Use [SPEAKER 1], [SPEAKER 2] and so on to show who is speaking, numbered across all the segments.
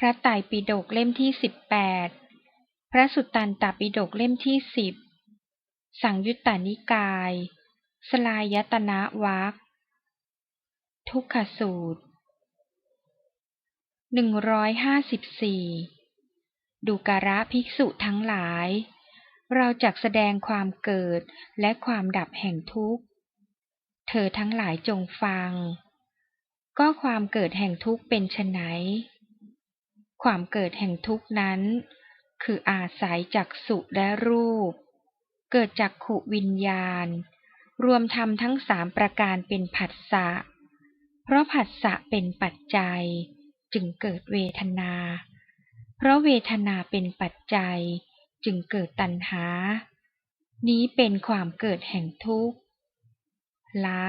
[SPEAKER 1] พระไตรปิฎกเล่มที่สิบแปดพระสุตตันตปิฎกเล่มที่สิบสังยุตตานิกาย สลายตนะวักทุกขสูตรหนึ่งร้อยห้าสิบสี่ดูการะภิกษุทั้งหลาย เราจักแสดงความเกิดและความดับแห่งทุกข์ เธอทั้งหลายจงฟัง ก็ความเกิดแห่งทุกข์เป็นไฉน ความเกิดแห่งทุกนั้น คืออาศัยจักสุและรูป เกิดจากขุวิญญาณ รวมทำทั้งสามประการเป็นผัสสะ เพราะผัสสะเป็นปัจจัย จึงเกิดเวทนา เพราะเวทนาเป็นปัจจัย จึงเกิดตัณหา นี้เป็นความเกิดแห่งทุกข์ ละ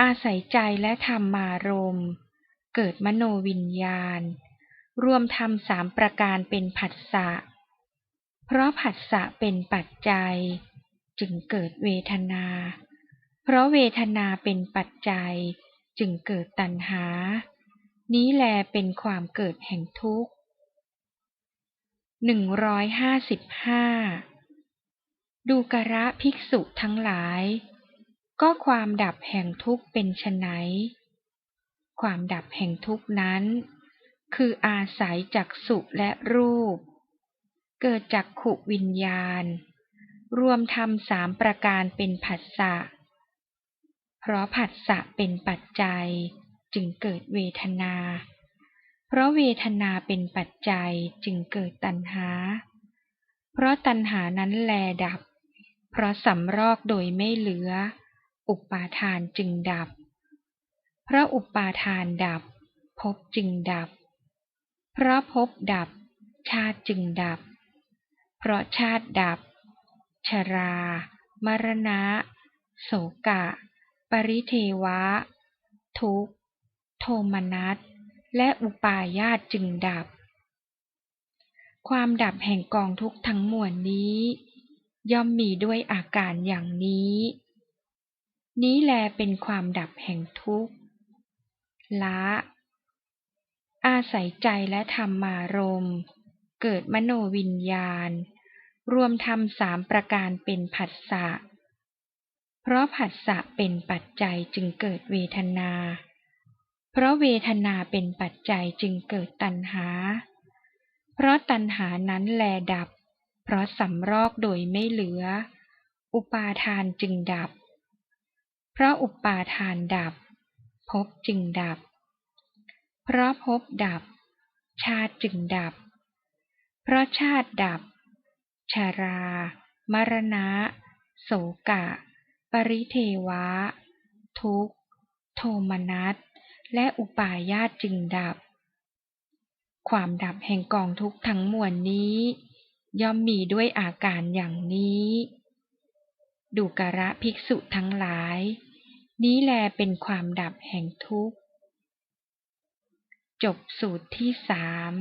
[SPEAKER 1] อาศัยใจและธรรมารมณ์เกิดมโนวิญญาณ รวมทำสามประการเป็นผัสสะ เพราะผัสสะเป็นปัจจัย จึงเกิดเวทนา เพราะเวทนาเป็นปัจจัย จึงเกิดตัณหา นี้แลเป็นความเกิดแห่งทุกข์หนึ่งร้อยห้าสิบห้าดูกระภิกษุทั้งหลาย ก็ความดับแห่งทุกข์เป็นไฉนความดับแห่งทุกข์นั้น คืออาศัยจักสุและรูป เกิดจากขุวิญญาณ รวมทำสามประการเป็นผัสสะ เพราะผัสสะเป็นปัจจัยจึงเกิดเวทนา เพราะเวทนาเป็นปัจจัยจึงเกิดตัณหา เพราะตัณหานั้นแลดับ เพราะสำรอกโดยไม่เหลือ อุปาทานจึงดับ เพราะอุปาทานดับภพจึงดับ เพราะภพดับ ชาติจึงดับ เพราะชาติดับ ชรา มรณะ โสกะ ปริเทวะ ทุกโทมนัส และอุปาญาตจึงดับ ความดับแห่งกองทุกทั้งมวลนี้ ย่อมมีด้วยอาการอย่างนี้ นี้แลเป็นความดับแห่งทุกข์ละ อาศัยใจและธรรมารมเกิดมโนวิญญาณ รวมทำสามประการเป็นผัสสะ เพราะผัสสะเป็นปัจจัยจึงเกิดเวทนา เพราะเวทนาเป็นปัจจัยจึงเกิดตัณหา เพราะตัณหานั้นแลดับ เพราะสำรอกโดยไม่เหลือ อุปาทานจึงดับ เพราะอุปาทานดับภพจึงดับ เพราะภพดับ ชาจึงดับ เพราะชาติดับ ชารามรณะ โสกะ ปริเทวะ ทุกโทมนัส และอุปาญาตจึงดับ ความดับแห่งกองทุกทั้งมวลนี้ ย่อมมีด้วยอาการอย่างนี้ดูกระภิกษุทั้งหลาย นี้แลเป็นความดับแห่งทุกข์ จบสูตรที่สาม